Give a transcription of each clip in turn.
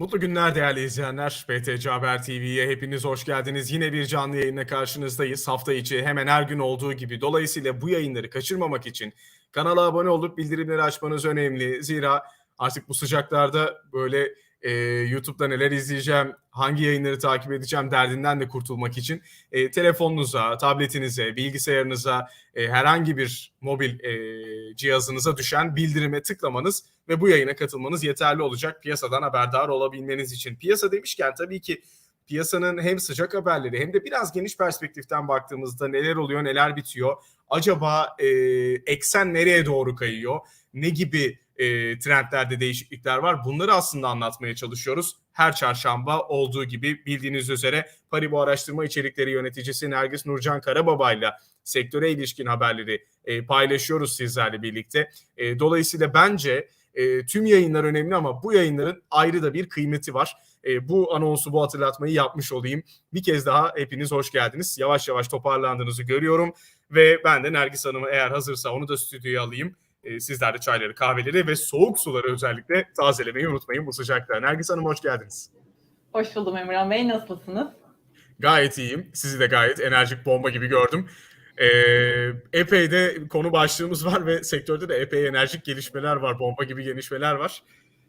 Mutlu günler değerli izleyenler. BTC Haber TV'ye hepiniz hoş geldiniz. Yine bir canlı yayınla karşınızdayız. Hafta içi hemen her gün olduğu gibi. Dolayısıyla bu yayınları kaçırmamak için kanala abone olup bildirimleri açmanız önemli. Zira artık bu sıcaklarda böyle e, YouTube'da neler izleyeceğim, hangi yayınları takip edeceğim derdinden de kurtulmak için e, telefonunuza, tabletinize, bilgisayarınıza, e, herhangi bir mobil e, cihazınıza düşen bildirime tıklamanız ve bu yayına katılmanız yeterli olacak piyasadan haberdar olabilmeniz için. Piyasa demişken tabii ki piyasanın hem sıcak haberleri hem de biraz geniş perspektiften baktığımızda neler oluyor, neler bitiyor. Acaba e, eksen nereye doğru kayıyor? Ne gibi e, trendlerde değişiklikler var? Bunları aslında anlatmaya çalışıyoruz. Her çarşamba olduğu gibi bildiğiniz üzere Paribu Araştırma İçerikleri Yöneticisi Nergis Nurcan Karababa ile sektöre ilişkin haberleri e, paylaşıyoruz sizlerle birlikte. E, dolayısıyla bence e, tüm yayınlar önemli ama bu yayınların ayrı da bir kıymeti var. E, bu anonsu, bu hatırlatmayı yapmış olayım. Bir kez daha hepiniz hoş geldiniz. Yavaş yavaş toparlandığınızı görüyorum ve ben de Nergis Hanım'ı eğer hazırsa onu da stüdyoya alayım. E, sizler de çayları, kahveleri ve soğuk suları özellikle tazelemeyi unutmayın bu sıcakta. Nergis Hanım hoş geldiniz. Hoş buldum Emran Bey. Nasılsınız? Gayet iyiyim. Sizi de gayet enerjik bomba gibi gördüm. Ee, epey de konu başlığımız var ve sektörde de epey enerjik gelişmeler var, bomba gibi gelişmeler var.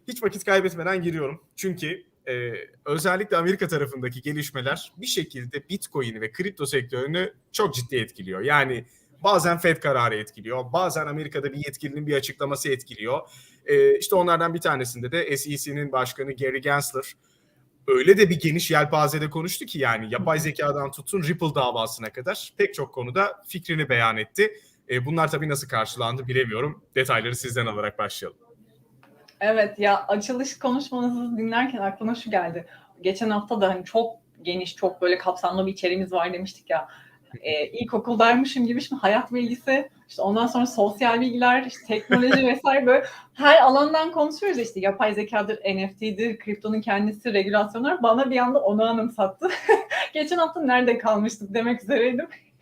Hiç vakit kaybetmeden giriyorum. Çünkü e, özellikle Amerika tarafındaki gelişmeler bir şekilde Bitcoin'i ve kripto sektörünü çok ciddi etkiliyor. Yani bazen Fed kararı etkiliyor, bazen Amerika'da bir yetkilinin bir açıklaması etkiliyor. E, işte onlardan bir tanesinde de SEC'nin başkanı Gary Gensler öyle de bir geniş yelpazede konuştu ki yani yapay zekadan tutun Ripple davasına kadar pek çok konuda fikrini beyan etti. E, bunlar tabii nasıl karşılandı bilemiyorum. Detayları sizden alarak başlayalım. Evet ya açılış konuşmanızı dinlerken aklıma şu geldi. Geçen hafta da hani çok geniş, çok böyle kapsamlı bir içeriğimiz var demiştik ya. E, ilkokuldaymışım gibi şimdi hayat bilgisi, işte ondan sonra sosyal bilgiler, işte teknoloji vesaire böyle her alandan konuşuyoruz işte yapay zekadır, NFT'dir, kriptonun kendisi, regülasyonlar bana bir anda onu anımsattı. Geçen hafta nerede kalmıştık demek üzereydim.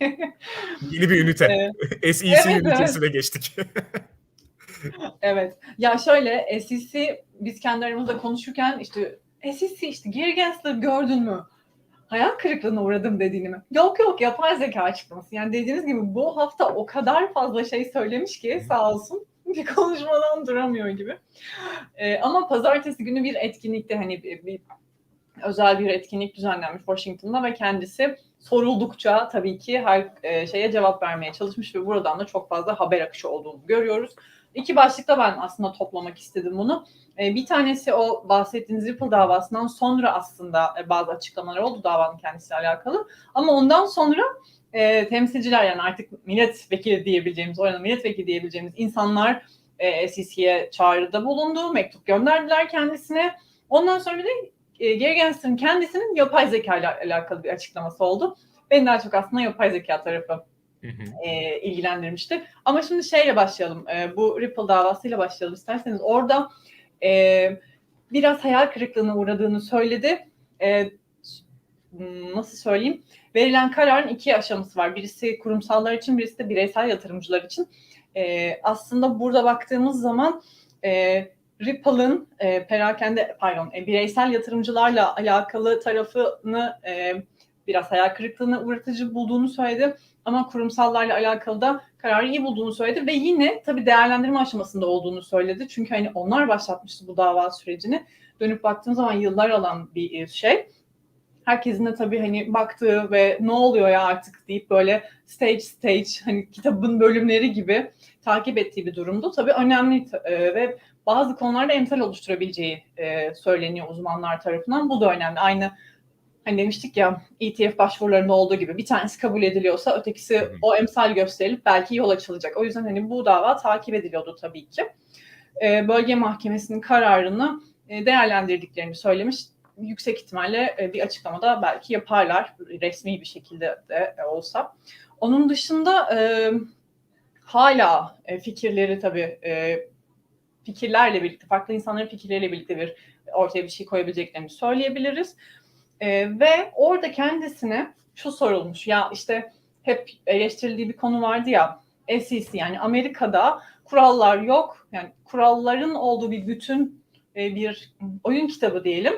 Yeni bir ünite. Evet. SEC Evet, ünitesine geçtik. Evet. Ya şöyle SEC biz kendi aramızda konuşurken işte SEC işte Gary Gensler gördün mü? Hayal kırıklığına uğradım dediğini mi? Yok yok yapay zeka açıklaması. Yani dediğiniz gibi bu hafta o kadar fazla şey söylemiş ki sağ olsun bir konuşmadan duramıyor gibi. Ee, ama pazartesi günü bir etkinlikte hani bir, bir özel bir etkinlik düzenlenmiş Washington'da ve kendisi soruldukça tabii ki her e, şeye cevap vermeye çalışmış ve buradan da çok fazla haber akışı olduğunu görüyoruz. İki başlıkta ben aslında toplamak istedim bunu. E, bir tanesi o bahsettiğiniz Ripple davasından sonra aslında e, bazı açıklamalar oldu davanın kendisiyle alakalı. Ama ondan sonra e, temsilciler yani artık milletvekili diyebileceğimiz, orada milletvekili diyebileceğimiz insanlar e, SEC'ye çağrıda bulundu, mektup gönderdiler kendisine. Ondan sonra bir de e, Gary Gensler'ın kendisinin yapay zeka ile alakalı bir açıklaması oldu. Beni daha çok aslında yapay zeka tarafı e, ilgilendirmişti. Ama şimdi şeyle başlayalım. E, bu Ripple davasıyla başlayalım isterseniz. Orada e, biraz hayal kırıklığına uğradığını söyledi. E, nasıl söyleyeyim? Verilen kararın iki aşaması var. Birisi kurumsallar için, birisi de bireysel yatırımcılar için. E, aslında burada baktığımız zaman e, Ripple'ın e, perakende pardon e, bireysel yatırımcılarla alakalı tarafını e, biraz hayal kırıklığına uğratıcı bulduğunu söyledi. Ama kurumsallarla alakalı da kararı iyi bulduğunu söyledi ve yine tabii değerlendirme aşamasında olduğunu söyledi. Çünkü hani onlar başlatmıştı bu dava sürecini. Dönüp baktığım zaman yıllar alan bir şey. Herkesin de tabii hani baktığı ve ne oluyor ya artık deyip böyle stage stage hani kitabın bölümleri gibi takip ettiği bir durumdu. Tabii önemli e, ve bazı konularda emsal oluşturabileceği e, söyleniyor uzmanlar tarafından. Bu da önemli. Aynı hani demiştik ya ETF başvurularında olduğu gibi bir tanesi kabul ediliyorsa ötekisi o emsal gösterilip belki yol açılacak. O yüzden hani bu dava takip ediliyordu tabii ki. E, bölge mahkemesinin kararını e, değerlendirdiklerini söylemiş. Yüksek ihtimalle e, bir açıklamada belki yaparlar resmi bir şekilde de olsa. Onun dışında e, hala e, fikirleri tabii e, fikirlerle birlikte, farklı insanların fikirleriyle birlikte bir ortaya bir şey koyabileceklerini söyleyebiliriz. Ee, ve orada kendisine şu sorulmuş ya işte hep eleştirildiği bir konu vardı ya SEC yani Amerika'da kurallar yok yani kuralların olduğu bir bütün e, bir oyun kitabı diyelim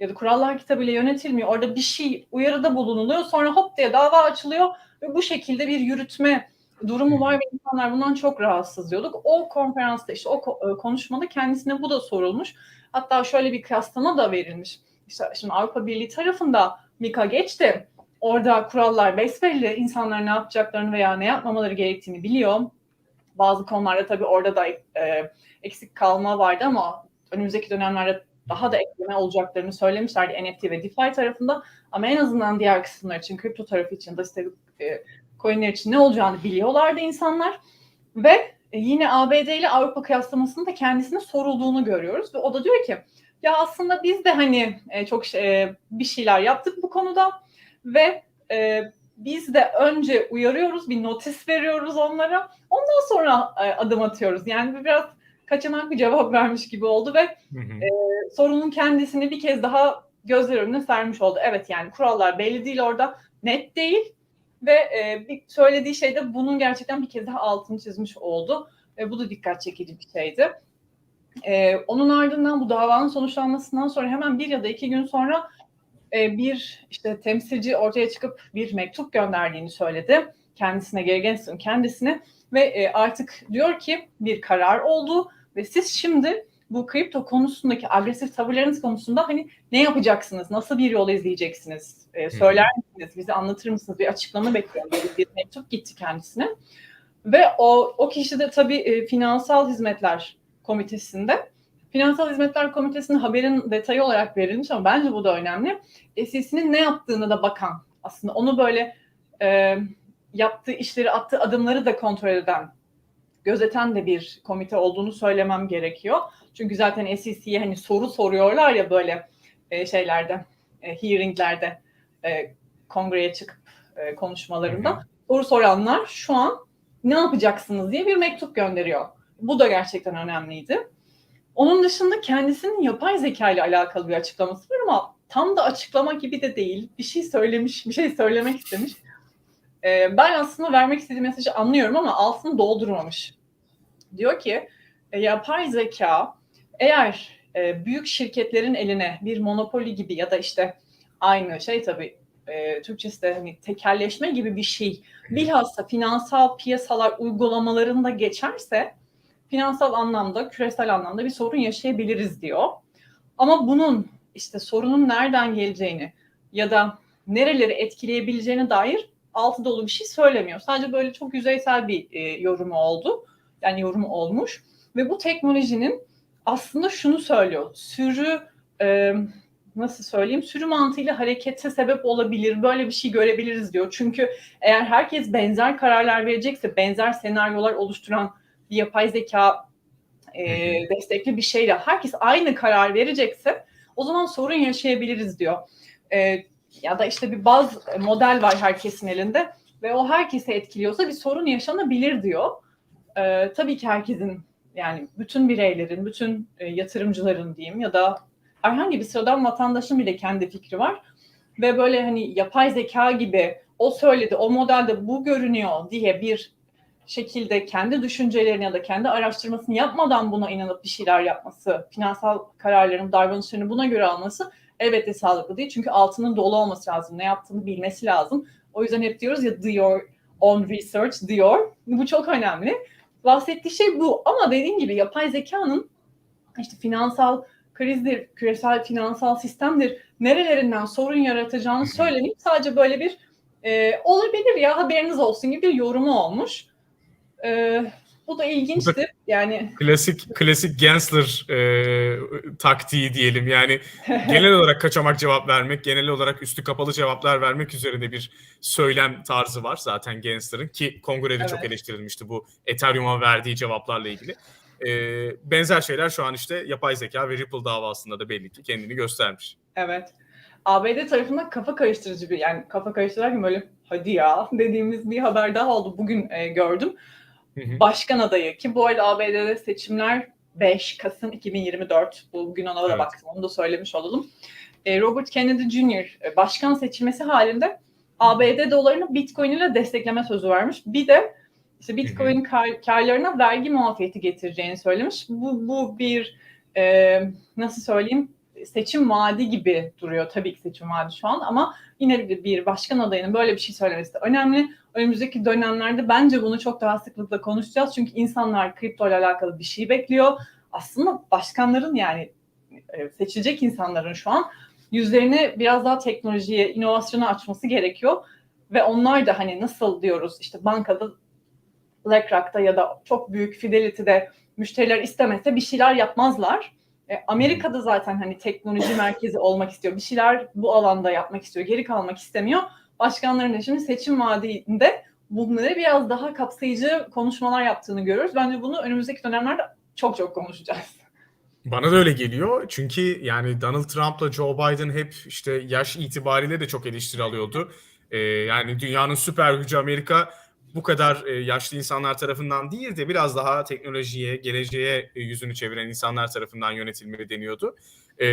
ya da kurallar kitabıyla yönetilmiyor. Orada bir şey uyarıda bulunuluyor. Sonra hop diye dava açılıyor ve bu şekilde bir yürütme durumu var ve insanlar bundan çok rahatsız diyorduk. O konferansta işte o e, konuşmada kendisine bu da sorulmuş. Hatta şöyle bir kıyaslama da verilmiş. İşte şimdi Avrupa Birliği tarafında Mika geçti. Orada kurallar besbelli. İnsanlar ne yapacaklarını veya ne yapmamaları gerektiğini biliyor. Bazı konularda tabii orada da e, eksik kalma vardı ama önümüzdeki dönemlerde daha da ekleme olacaklarını söylemişlerdi NFT ve DeFi tarafında. Ama en azından diğer kısımlar için, kripto tarafı için de işte e, coinler için ne olacağını biliyorlardı insanlar. Ve yine ABD ile Avrupa kıyaslamasında kendisine sorulduğunu görüyoruz. Ve o da diyor ki ya aslında biz de hani e, çok şey, e, bir şeyler yaptık bu konuda ve e, biz de önce uyarıyoruz, bir notis veriyoruz onlara. Ondan sonra e, adım atıyoruz. Yani biraz kaçamak bir cevap vermiş gibi oldu ve Hı hı. sorunun kendisini bir kez daha gözler önüne sermiş oldu. Evet yani kurallar belli değil orada, net değil ve e, bir söylediği şey de bunun gerçekten bir kez daha altını çizmiş oldu. E, bu da dikkat çekici bir şeydi. E, onun ardından bu davanın sonuçlanmasından sonra hemen bir ya da iki gün sonra e, bir işte temsilci ortaya çıkıp bir mektup gönderdiğini söyledi. Kendisine, Gary Gensler'ın kendisine ve e, artık diyor ki bir karar oldu ve siz şimdi bu kripto konusundaki agresif tavırlarınız konusunda hani ne yapacaksınız? Nasıl bir yol izleyeceksiniz? E, söyler misiniz? Bize anlatır mısınız? Bir açıklama bekliyorum. Bir mektup gitti kendisine. Ve o, o kişi de tabii e, Finansal Hizmetler Komitesi'nde. Finansal Hizmetler Komitesi'nin haberin detayı olarak verilmiş ama bence bu da önemli. SEC'nin ne yaptığını da bakan aslında onu böyle e, yaptığı işleri, attığı adımları da kontrol eden, gözeten de bir komite olduğunu söylemem gerekiyor. Çünkü zaten SEC'ye hani soru soruyorlar ya böyle e, şeylerde, e, hearinglerde, e, kongreye çıkıp e, konuşmalarında. Soru soranlar şu an ne yapacaksınız diye bir mektup gönderiyor. Bu da gerçekten önemliydi. Onun dışında kendisinin yapay zeka ile alakalı bir açıklaması var ama tam da açıklama gibi de değil. Bir şey söylemiş, bir şey söylemek istemiş. Ee, ben aslında vermek istediği mesajı anlıyorum ama altını doldurmamış. Diyor ki e, yapay zeka eğer e, büyük şirketlerin eline bir monopoli gibi ya da işte aynı şey tabii e, Türkçesi de hani tekelleşme gibi bir şey bilhassa finansal piyasalar uygulamalarında geçerse finansal anlamda, küresel anlamda bir sorun yaşayabiliriz diyor. Ama bunun işte sorunun nereden geleceğini ya da nereleri etkileyebileceğine dair altı dolu bir şey söylemiyor. Sadece böyle çok yüzeysel bir e, yorumu oldu. Yani yorumu olmuş. Ve bu teknolojinin aslında şunu söylüyor. Sürü e, nasıl söyleyeyim sürü mantığıyla harekete sebep olabilir. Böyle bir şey görebiliriz diyor. Çünkü eğer herkes benzer kararlar verecekse, benzer senaryolar oluşturan bir yapay zeka e, destekli bir şeyle herkes aynı karar verecekse o zaman sorun yaşayabiliriz diyor. E, ya da işte bir baz model var herkesin elinde ve o herkese etkiliyorsa bir sorun yaşanabilir diyor. E, tabii ki herkesin yani bütün bireylerin, bütün e, yatırımcıların diyeyim ya da herhangi bir sıradan vatandaşın bile kendi fikri var. Ve böyle hani yapay zeka gibi o söyledi, o modelde bu görünüyor diye bir şekilde kendi düşüncelerini ya da kendi araştırmasını yapmadan buna inanıp bir şeyler yapması, finansal kararların, davranışlarını buna göre alması elbette sağlıklı değil. Çünkü altının dolu olması lazım, ne yaptığını bilmesi lazım. O yüzden hep diyoruz ya do your own research diyor. Bu çok önemli. Bahsettiği şey bu. Ama dediğim gibi yapay zekanın işte finansal krizdir, küresel finansal sistemdir, nerelerinden sorun yaratacağını söylemeyip sadece böyle bir e, olabilir ya haberiniz olsun gibi bir yorumu olmuş. E, bu da ilginçti. Yani Klasik klasik Gensler e, taktiği diyelim. Yani genel olarak kaçamak cevap vermek, genel olarak üstü kapalı cevaplar vermek üzerine bir söylem tarzı var zaten Gensler'ın ki kongrede çok Evet. eleştirilmişti bu Ethereum'a verdiği cevaplarla ilgili. E, benzer şeyler şu an işte yapay zeka ve Ripple davasında da belli ki kendini göstermiş. evet. ABD tarafından kafa karıştırıcı bir yani kafa karıştırırken böyle hadi ya dediğimiz bir haber daha oldu. Bugün e, gördüm. Başkan adayı ki bu arada ABD'de seçimler 5 Kasım 2024. Bugün ona da Evet. baktım. Onu da söylemiş olalım. E, Robert Kennedy Jr. e, başkan seçilmesi halinde ABD dolarını Bitcoin ile destekleme sözü vermiş. Bir de işte Bitcoin kar, karlarına vergi muafiyeti getireceğini söylemiş. Bu, bu bir e, nasıl söyleyeyim seçim vaadi gibi duruyor. Tabii ki seçim vaadi şu an ama yine bir, bir başkan adayının böyle bir şey söylemesi de önemli. Önümüzdeki dönemlerde bence bunu çok daha sıklıkla konuşacağız. Çünkü insanlar kripto ile alakalı bir şey bekliyor. Aslında başkanların yani e, seçilecek insanların şu an yüzlerini biraz daha teknolojiye, inovasyona açması gerekiyor. Ve onlar da hani nasıl diyoruz işte bankada, BlackRock'ta ya da çok büyük Fidelity'de müşteriler istemese bir şeyler yapmazlar. E, Amerika'da zaten hani teknoloji merkezi olmak istiyor. Bir şeyler bu alanda yapmak istiyor. Geri kalmak istemiyor. Başkanların da şimdi seçim vaadinde bunları biraz daha kapsayıcı konuşmalar yaptığını görüyoruz. Bence bunu önümüzdeki dönemlerde çok çok konuşacağız. Bana da öyle geliyor. Çünkü yani Donald Trump'la Joe Biden hep işte yaş itibariyle de çok eleştiri alıyordu. Ee, yani dünyanın süper gücü Amerika bu kadar e, yaşlı insanlar tarafından değil de biraz daha teknolojiye, geleceğe e, yüzünü çeviren insanlar tarafından yönetilmeli deniyordu. Ee,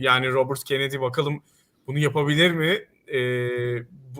yani Robert Kennedy bakalım bunu yapabilir mi? Ee,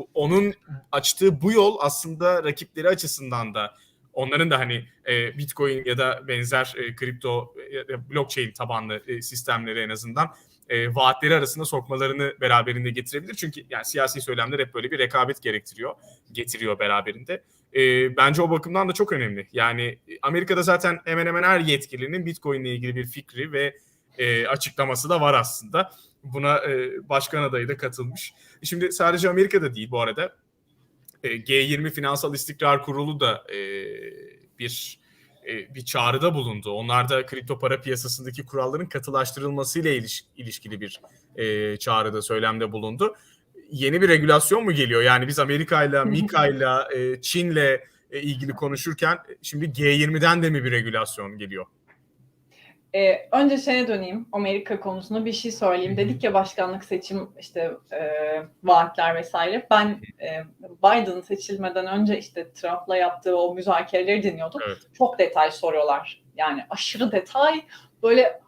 bu, onun açtığı bu yol aslında rakipleri açısından da onların da hani e, Bitcoin ya da benzer e, kripto e, blockchain tabanlı e, sistemleri en azından e, vaatleri arasında sokmalarını beraberinde getirebilir. Çünkü yani siyasi söylemler hep böyle bir rekabet gerektiriyor, getiriyor beraberinde. E, bence o bakımdan da çok önemli. Yani Amerika'da zaten hemen hemen her yetkilinin Bitcoin ile ilgili bir fikri ve e, açıklaması da var aslında. Buna e, başkan adayı da katılmış. Şimdi sadece Amerika'da değil bu arada. E, G20 Finansal İstikrar Kurulu da e, bir e, bir çağrıda bulundu. Onlar da kripto para piyasasındaki kuralların katılaştırılmasıyla iliş, ilişkili bir çağrıda söylemde bulundu. Yeni bir regülasyon mu geliyor? Yani biz Amerika'yla, MiCa'yla, e, Çin'le ilgili konuşurken şimdi G20'den de mi bir regülasyon geliyor? Ee, önce şeye döneyim Amerika konusunda bir şey söyleyeyim. Dedik ya başkanlık seçim işte e, vaatler vesaire. Ben e, Biden seçilmeden önce işte Trump'la yaptığı o müzakereleri dinliyordum. Evet. Çok detay soruyorlar. Yani aşırı detay. Böyle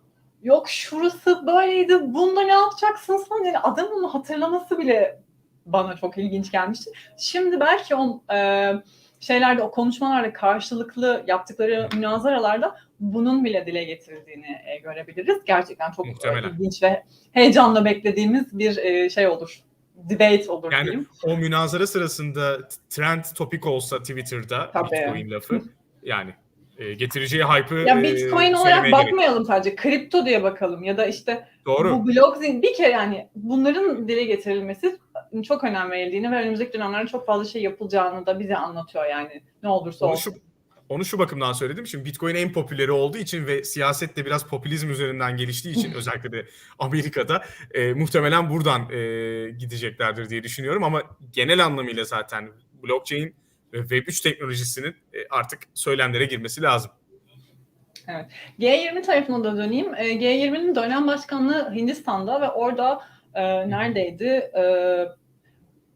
yok şurası böyleydi. Bunda ne yapacaksın sen? Yani adamın hatırlaması bile bana çok ilginç gelmişti. Şimdi belki o e, şeylerde o konuşmalarda karşılıklı yaptıkları münazaralarda bunun bile dile getirildiğini e, görebiliriz. Gerçekten çok e, Muhtemelen. ilginç ve heyecanla beklediğimiz bir e, şey olur. Debate olur Yani diyeyim. o münazara sırasında trend topik olsa Twitter'da Tabii. Bitcoin lafı yani e, getireceği hype'ı Ya e, Bitcoin söylemeye olarak gerek bakmayalım sadece. Kripto diye bakalım ya da işte Doğru. bu blockchain bir kere yani bunların dile getirilmesi çok önem verildiğini ve önümüzdeki dönemlerde çok fazla şey yapılacağını da bize anlatıyor yani ne olursa Onu olsun. Onu şu bakımdan söyledim. Şimdi Bitcoin en popüleri olduğu için ve siyaset de biraz popülizm üzerinden geliştiği için özellikle de Amerika'da e, muhtemelen buradan e, gideceklerdir diye düşünüyorum. Ama genel anlamıyla zaten blockchain ve Web3 teknolojisinin e, artık söylemlere girmesi lazım. G20 tarafına da döneyim. E, G20'nin dönem başkanlığı Hindistan'da ve orada e, neredeydi? E,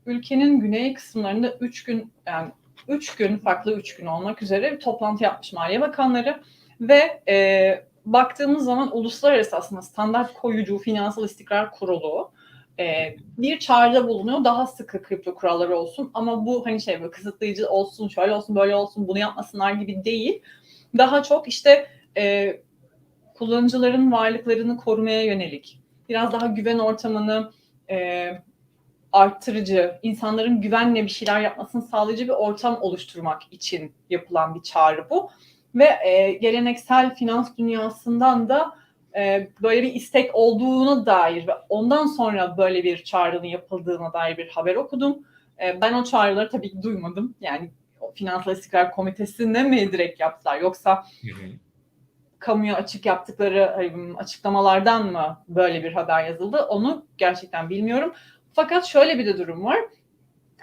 ülkenin güney kısımlarında 3 gün yani 3 gün farklı 3 gün olmak üzere bir toplantı yapmış Maliye Bakanları ve e, baktığımız zaman uluslararası aslında standart koyucu finansal istikrar kurulu e, bir çağrıda bulunuyor. Daha sıkı kripto kuralları olsun ama bu hani şey böyle kısıtlayıcı olsun, şöyle olsun, böyle olsun, bunu yapmasınlar gibi değil. Daha çok işte e, kullanıcıların varlıklarını korumaya yönelik, biraz daha güven ortamını e, arttırıcı, insanların güvenle bir şeyler yapmasını sağlayıcı bir ortam oluşturmak için yapılan bir çağrı bu. Ve e, geleneksel finans dünyasından da e, böyle bir istek olduğuna dair ve ondan sonra böyle bir çağrının yapıldığına dair bir haber okudum. E, ben o çağrıları tabii ki duymadım. Yani Finansal İstikrar Komitesi'ne mi direkt yaptılar yoksa kamuya açık yaptıkları açıklamalardan mı böyle bir haber yazıldı onu gerçekten bilmiyorum. Fakat şöyle bir de durum var.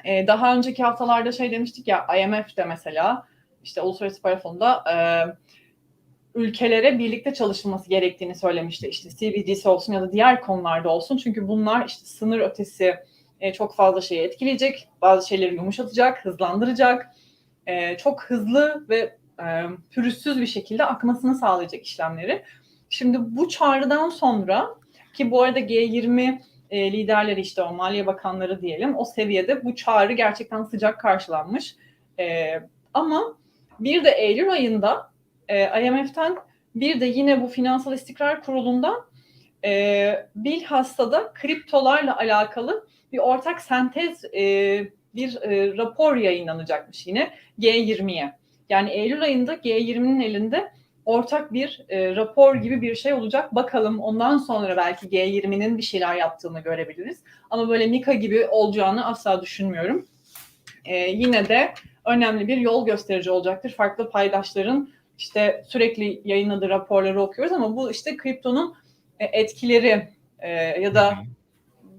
Ee, daha önceki haftalarda şey demiştik ya IMF'de mesela işte Uluslararası Para Fonu'nda e, ülkelere birlikte çalışılması gerektiğini söylemişti. İşte CBDC olsun ya da diğer konularda olsun. Çünkü bunlar işte sınır ötesi e, çok fazla şeyi etkileyecek. Bazı şeyleri yumuşatacak, hızlandıracak. E, çok hızlı ve e, pürüzsüz bir şekilde akmasını sağlayacak işlemleri. Şimdi bu çağrıdan sonra ki bu arada G20 e, liderleri işte o maliye bakanları diyelim o seviyede bu çağrı gerçekten sıcak karşılanmış. E, ama bir de Eylül ayında e, IMF'ten Bir de yine bu Finansal İstikrar Kurulu'ndan e, bilhassa da kriptolarla alakalı bir ortak sentez e, bir e, rapor yayınlanacakmış yine G20'ye. Yani Eylül ayında G20'nin elinde ortak bir e, rapor gibi bir şey olacak. Bakalım ondan sonra belki G20'nin bir şeyler yaptığını görebiliriz. Ama böyle Nika gibi olacağını asla düşünmüyorum. E, yine de önemli bir yol gösterici olacaktır. Farklı paydaşların işte sürekli yayınladığı raporları okuyoruz ama bu işte kriptonun e, etkileri e, ya da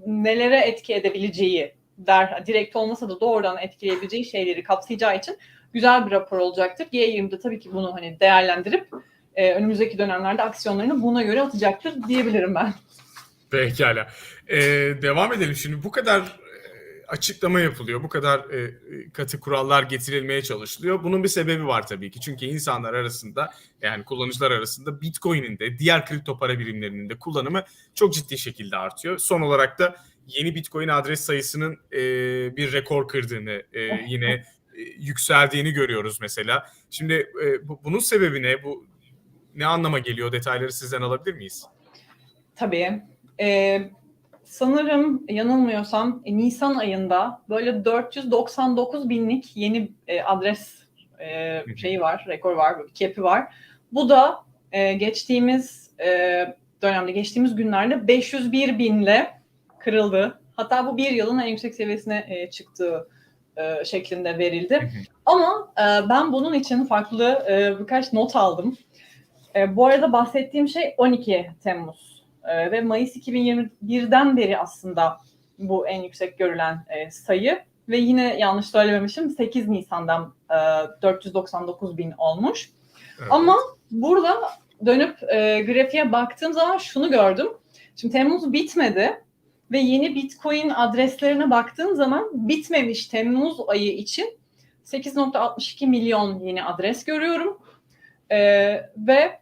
nelere etki edebileceği der, direkt olmasa da doğrudan etkileyebileceği şeyleri kapsayacağı için güzel bir rapor olacaktır. G20'de tabii ki bunu hani değerlendirip e, önümüzdeki dönemlerde aksiyonlarını buna göre atacaktır diyebilirim ben. Pekala. Ee, devam edelim şimdi. Bu kadar e, açıklama yapılıyor. Bu kadar e, katı kurallar getirilmeye çalışılıyor. Bunun bir sebebi var tabii ki. Çünkü insanlar arasında yani kullanıcılar arasında Bitcoin'in de diğer kripto para birimlerinin de kullanımı çok ciddi şekilde artıyor. Son olarak da yeni Bitcoin adres sayısının e, bir rekor kırdığını e, yine yükseldiğini görüyoruz mesela. Şimdi e, bu, bunun sebebi ne? Bu ne anlama geliyor? Detayları sizden alabilir miyiz? Tabii. Ee, sanırım yanılmıyorsam e, Nisan ayında böyle 499 binlik yeni e, adres e, şeyi var, rekor var, cap'i var. Bu da e, geçtiğimiz e, dönemde, geçtiğimiz günlerde 501 binle kırıldı. Hatta bu bir yılın en yüksek seviyesine e, çıktığı e, şeklinde verildi. Ama e, ben bunun için farklı e, birkaç not aldım. E, bu arada bahsettiğim şey 12 Temmuz e, ve Mayıs 2021'den beri aslında bu en yüksek görülen e, sayı ve yine yanlış söylememişim 8 Nisan'dan e, 499 bin olmuş. Evet. Ama burada dönüp e, grafiğe baktığım zaman şunu gördüm. Şimdi Temmuz bitmedi ve yeni Bitcoin adreslerine baktığım zaman bitmemiş Temmuz ayı için 8.62 milyon yeni adres görüyorum. E, ve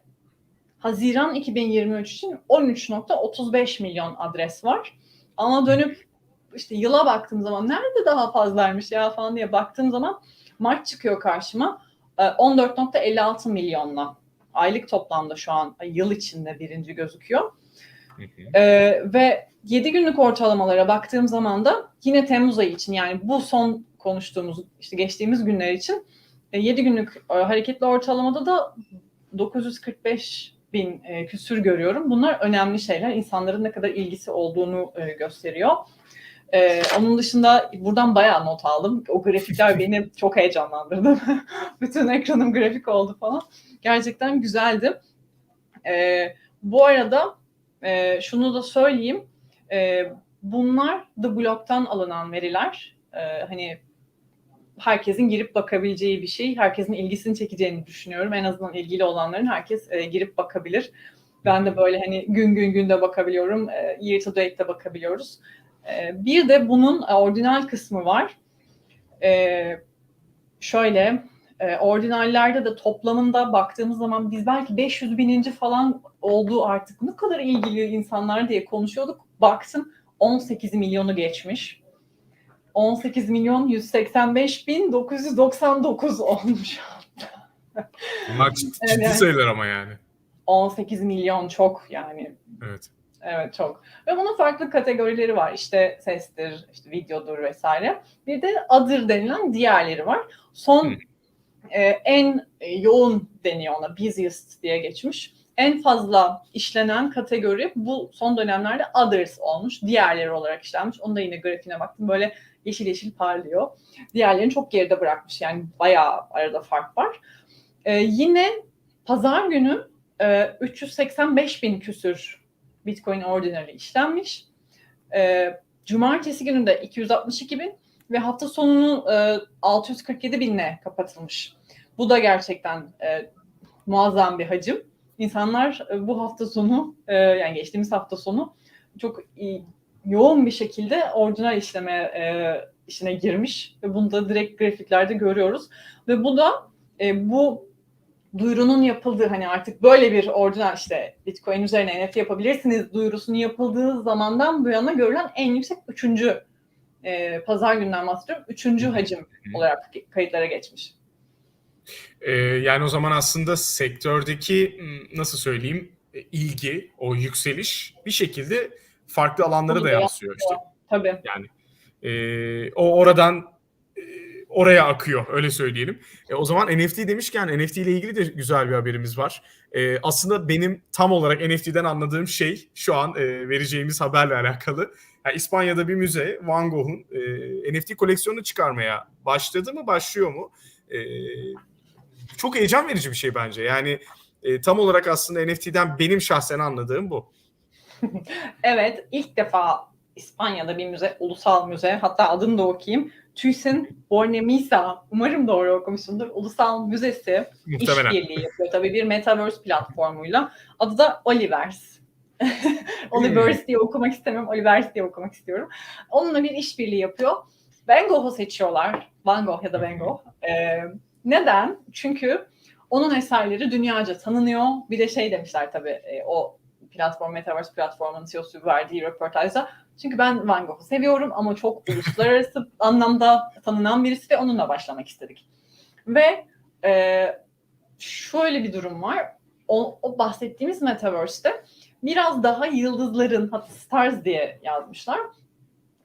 Haziran 2023 için 13.35 milyon adres var. Ama dönüp işte yıla baktığım zaman nerede daha fazlaymış ya falan diye baktığım zaman Mart çıkıyor karşıma e, 14.56 milyonla. Aylık toplamda şu an yıl içinde birinci gözüküyor. Hı hı. Ee, ve 7 günlük ortalamalara baktığım zaman da yine Temmuz ayı için yani bu son konuştuğumuz işte geçtiğimiz günler için 7 günlük e, hareketli ortalamada da 945 bin e, küsür görüyorum. Bunlar önemli şeyler. İnsanların ne kadar ilgisi olduğunu e, gösteriyor. E, onun dışında buradan bayağı not aldım. O grafikler beni çok heyecanlandırdı. Bütün ekranım grafik oldu falan. Gerçekten güzeldi. E, bu arada e, şunu da söyleyeyim. E, bunlar The Block'tan alınan veriler. E, hani herkesin girip bakabileceği bir şey. Herkesin ilgisini çekeceğini düşünüyorum. En azından ilgili olanların herkes e, girip bakabilir. Ben de böyle hani gün gün günde bakabiliyorum. E, year to date'de bakabiliyoruz. E, bir de bunun e, ordinal kısmı var. E, şöyle e, ordinallerde de toplamında baktığımız zaman biz belki 500 bininci falan olduğu artık ne kadar ilgili insanlar diye konuşuyorduk. Baktım 18 milyonu geçmiş. 18 milyon 185 bin 999 olmuş. Bunlar ciddi, Evet, ciddi sayılar ama yani. 18 milyon çok yani. Evet. Evet çok. Ve bunun farklı kategorileri var. İşte sestir, işte videodur vesaire. Bir de other denilen diğerleri var. Son Hı. e, en yoğun deniyor ona busiest diye geçmiş. En fazla işlenen kategori bu son dönemlerde others olmuş. Diğerleri olarak işlenmiş. Onu da yine grafiğine baktım. Böyle yeşil yeşil parlıyor. Diğerlerini çok geride bırakmış. Yani bayağı arada fark var. E, yine pazar günü e, 385 bin küsür Bitcoin ordinary işlenmiş. E, Cumartesi günü de 262 bin ve hafta sonunu e, 647 binle kapatılmış. Bu da gerçekten e, muazzam bir hacim. İnsanlar e, bu hafta sonu, e, yani geçtiğimiz hafta sonu çok yoğun bir şekilde orijinal işleme e, işine girmiş ve bunu da direkt grafiklerde görüyoruz. Ve bu da bu duyurunun yapıldığı hani artık böyle bir orijinal işte Bitcoin üzerine NFT yapabilirsiniz duyurusunun yapıldığı zamandan bu yana görülen en yüksek üçüncü e, pazar günden bahsediyorum. Üçüncü hacim olarak kayıtlara geçmiş. Ee, yani o zaman aslında sektördeki m, nasıl söyleyeyim e, ilgi, o yükseliş bir şekilde farklı alanlara Bunu da yansıyor işte. Tabii. Yani e, o oradan e, oraya akıyor öyle söyleyelim. E, o zaman NFT demişken NFT ile ilgili de güzel bir haberimiz var. E, aslında benim tam olarak NFT'den anladığım şey şu an e, vereceğimiz haberle alakalı. Yani İspanya'da bir müze Van Gogh'un e, NFT koleksiyonunu çıkarmaya başladı mı başlıyor mu? E, çok heyecan verici bir şey bence. Yani e, tam olarak aslında NFT'den benim şahsen anladığım bu. Evet, ilk defa İspanya'da bir müze, ulusal müze, hatta adını da okuyayım. Thyssen Bornemisza, umarım doğru okumuşumdur, Ulusal Müzesi Muhtemelen. işbirliği yapıyor. Tabii bir Metaverse platformuyla. Adı da Oliverse. Oliverse diye okumak istemiyorum, Oliverse diye okumak istiyorum. Onunla bir işbirliği yapıyor. Van Gogh'u seçiyorlar. Van Gogh ya da Van Gogh. Ee, neden? Çünkü onun eserleri dünyaca tanınıyor. Bir de şey demişler tabii e, o platform, Metaverse platformunun CEO'su verdiği röportajda. Çünkü ben Van Gogh'u seviyorum ama çok uluslararası anlamda tanınan birisi ve onunla başlamak istedik. Ve e, şöyle bir durum var. O, o bahsettiğimiz Metaverse'te biraz daha yıldızların, hatta stars diye yazmışlar.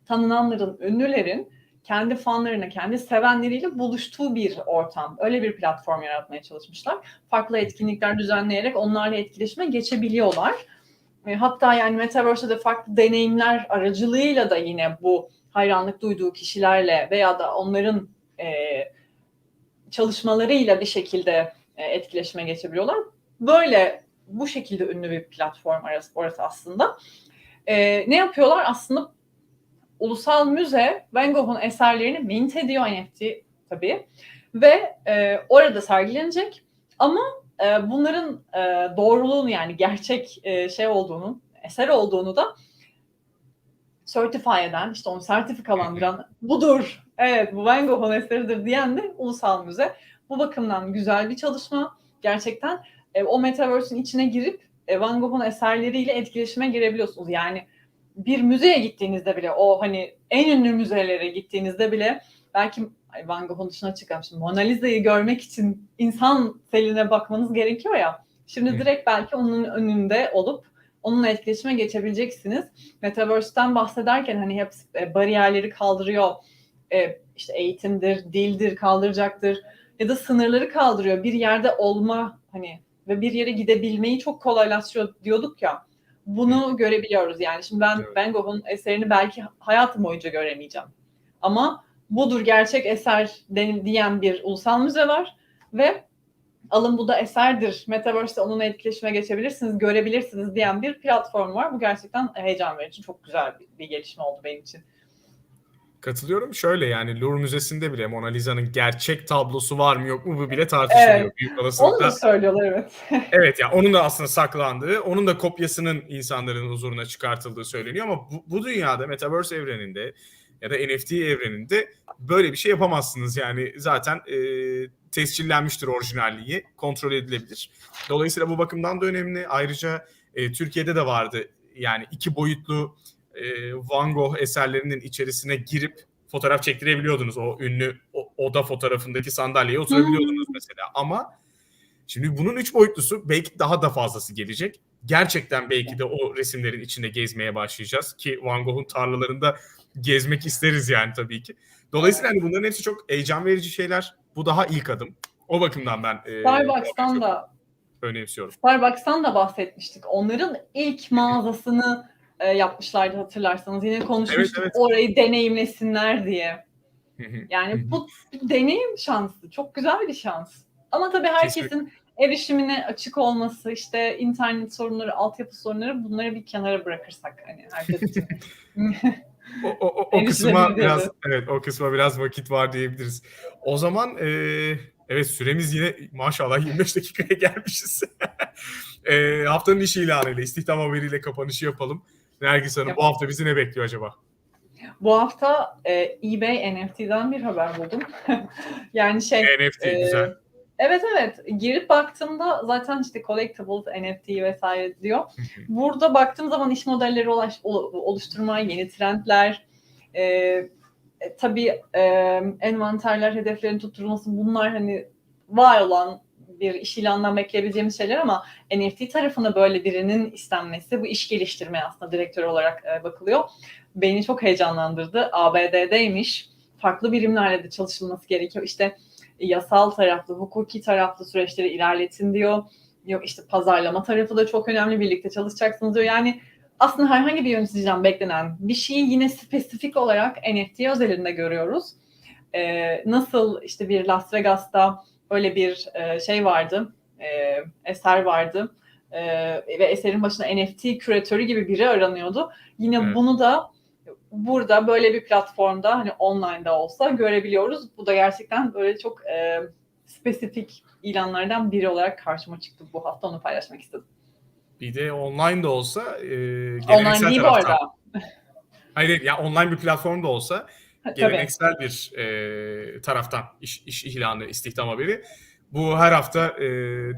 Tanınanların, ünlülerin kendi fanlarına, kendi sevenleriyle buluştuğu bir ortam. Öyle bir platform yaratmaya çalışmışlar. Farklı etkinlikler düzenleyerek onlarla etkileşime geçebiliyorlar. E, hatta yani Metaverse'de de farklı deneyimler aracılığıyla da yine bu hayranlık duyduğu kişilerle veya da onların e, çalışmalarıyla bir şekilde e, etkileşime geçebiliyorlar. Böyle bu şekilde ünlü bir platform orası aslında. E, ne yapıyorlar? Aslında ulusal müze Van Gogh'un eserlerini mint ediyor NFT tabii ve e, orada sergilenecek ama e, bunların e, doğruluğunu yani gerçek e, şey olduğunu, eser olduğunu da certify eden, işte onu sertifikalandıran budur, evet bu Van Gogh'un eseridir diyen de ulusal müze. Bu bakımdan güzel bir çalışma. Gerçekten e, o Metaverse'ün içine girip e, Van Gogh'un eserleriyle etkileşime girebiliyorsunuz. Yani bir müzeye gittiğinizde bile o hani en ünlü müzelere gittiğinizde bile belki ay Van Gogh'un dışına çıkalım şimdi Mona Lisa'yı görmek için insan seline bakmanız gerekiyor ya. Şimdi Hı. direkt belki onun önünde olup onunla etkileşime geçebileceksiniz. Metaverse'ten bahsederken hani hep e, bariyerleri kaldırıyor. E, işte eğitimdir, dildir kaldıracaktır ya da sınırları kaldırıyor. Bir yerde olma hani ve bir yere gidebilmeyi çok kolaylaştırıyor diyorduk ya. Bunu görebiliyoruz yani. Şimdi ben Evet. Van Gogh'un eserini belki hayatım boyunca göremeyeceğim. Ama budur gerçek eser diyen bir ulusal müze var ve alın bu da eserdir. Metaverse'de onunla etkileşime geçebilirsiniz, görebilirsiniz diyen bir platform var. Bu gerçekten heyecan verici. Çok güzel bir, bir gelişme oldu benim için. Katılıyorum. Şöyle yani Louvre Müzesi'nde bile Mona Lisa'nın gerçek tablosu var mı yok mu bu bile tartışılıyor. Evet. Büyük Onu olasılıkla. da söylüyorlar evet. Evet ya onun da aslında saklandığı, onun da kopyasının insanların huzuruna çıkartıldığı söyleniyor ama bu, bu dünyada Metaverse evreninde ya da NFT evreninde böyle bir şey yapamazsınız. Yani zaten e, tescillenmiştir orijinalliği, kontrol edilebilir. Dolayısıyla bu bakımdan da önemli. Ayrıca e, Türkiye'de de vardı yani iki boyutlu e, Van Gogh eserlerinin içerisine girip fotoğraf çektirebiliyordunuz. O ünlü o- oda fotoğrafındaki sandalyeye oturabiliyordunuz mesela. Ama şimdi bunun üç boyutlusu belki daha da fazlası gelecek. Gerçekten belki de o resimlerin içinde gezmeye başlayacağız ki Van Gogh'un tarlalarında gezmek isteriz yani tabii ki. Dolayısıyla hani bunların hepsi çok heyecan verici şeyler. Bu daha ilk adım. O bakımdan ben e, Starbucks'tan çok da önemsiyorum. Starbucks'tan da bahsetmiştik. Onların ilk mağazasını e, yapmışlardı hatırlarsanız. Yine konuşmuştuk Evet, evet. orayı deneyimlesinler diye. Yani bu deneyim şansı. Çok güzel bir şans. Ama tabii herkesin erişimine açık olması, işte internet sorunları, altyapı sorunları bunları bir kenara bırakırsak hani herkes için. O, o, o, o kısma biraz evet o kısma biraz vakit var diyebiliriz. O zaman e, evet süremiz yine maşallah 25 dakikaya gelmişiz. e, haftanın iş ilanıyla istihdam haberiyle kapanışı yapalım. Nergis Hanım bu hafta bizi ne bekliyor acaba? Bu hafta e, eBay NFT'den bir haber buldum. yani şey NFT e, güzel. Evet evet. Girip baktığımda zaten işte collectibles, NFT vesaire diyor. Burada baktığım zaman iş modelleri ulaş, ol- oluşturma, yeni trendler, e, e, tabii e, envanterler, hedeflerin tutturulması bunlar hani var olan bir iş ilanından bekleyebileceğimiz şeyler ama NFT tarafına böyle birinin istenmesi bu iş geliştirmeye aslında direktör olarak e, bakılıyor. Beni çok heyecanlandırdı. ABD'deymiş. Farklı birimlerle de çalışılması gerekiyor. İşte yasal taraflı, hukuki taraflı süreçleri ilerletin diyor. Yok işte pazarlama tarafı da çok önemli. Birlikte çalışacaksınız diyor. Yani aslında herhangi bir yöneticiden beklenen bir şeyi yine spesifik olarak NFT özelinde görüyoruz. Ee, nasıl işte bir Las Vegas'ta öyle bir e, şey vardı, e, eser vardı e, ve eserin başına NFT küratörü gibi biri aranıyordu. Yine Evet. bunu da burada böyle bir platformda hani online'da olsa görebiliyoruz. Bu da gerçekten böyle çok e, spesifik ilanlardan biri olarak karşıma çıktı bu hafta onu paylaşmak istedim. Bir de online de olsa e, Online geleneksel değil bu taraftan. arada. Hayır, hayır, ya online bir platform da olsa Tabii. geleneksel bir e, taraftan iş, iş ilanı, istihdam haberi. Bu her hafta e,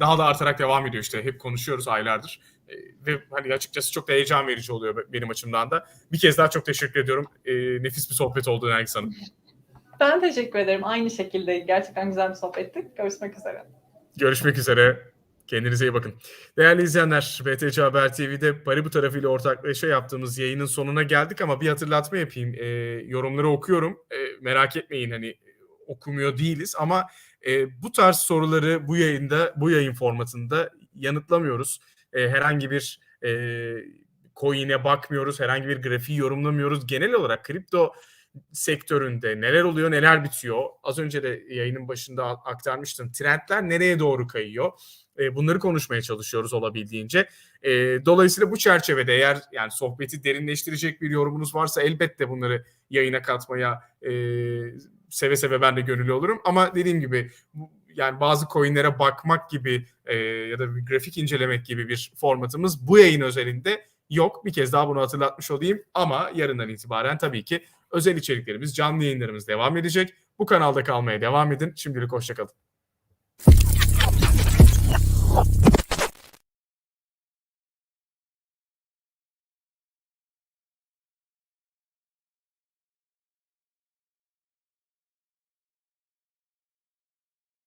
daha da artarak devam ediyor işte. Hep konuşuyoruz aylardır. E, ve hani açıkçası çok da heyecan verici oluyor be- benim açımdan da. Bir kez daha çok teşekkür ediyorum. E, nefis bir sohbet oldu Nergis Hanım. Ben teşekkür ederim. Aynı şekilde gerçekten güzel bir sohbetti. Görüşmek üzere. Görüşmek üzere. Kendinize iyi bakın. Değerli izleyenler, BTC Haber TV'de Paribu tarafıyla ortaklaşa yaptığımız yayının sonuna geldik ama bir hatırlatma yapayım. E, yorumları okuyorum. E, merak etmeyin hani okumuyor değiliz ama e, bu tarz soruları bu yayında, bu yayın formatında yanıtlamıyoruz. E, herhangi bir e, coin'e bakmıyoruz, herhangi bir grafiği yorumlamıyoruz. Genel olarak kripto sektöründe neler oluyor, neler bitiyor. Az önce de yayının başında aktarmıştım. Trendler nereye doğru kayıyor? E, bunları konuşmaya çalışıyoruz olabildiğince. E, dolayısıyla bu çerçevede eğer yani sohbeti derinleştirecek bir yorumunuz varsa elbette bunları yayına katmaya e, seve seve ben de gönüllü olurum. Ama dediğim gibi bu- yani bazı coinlere bakmak gibi e, ya da bir grafik incelemek gibi bir formatımız bu yayın özelinde yok. Bir kez daha bunu hatırlatmış olayım. Ama yarından itibaren tabii ki Özel içeriklerimiz, canlı yayınlarımız devam edecek. Bu kanalda kalmaya devam edin. Şimdilik hoşçakalın.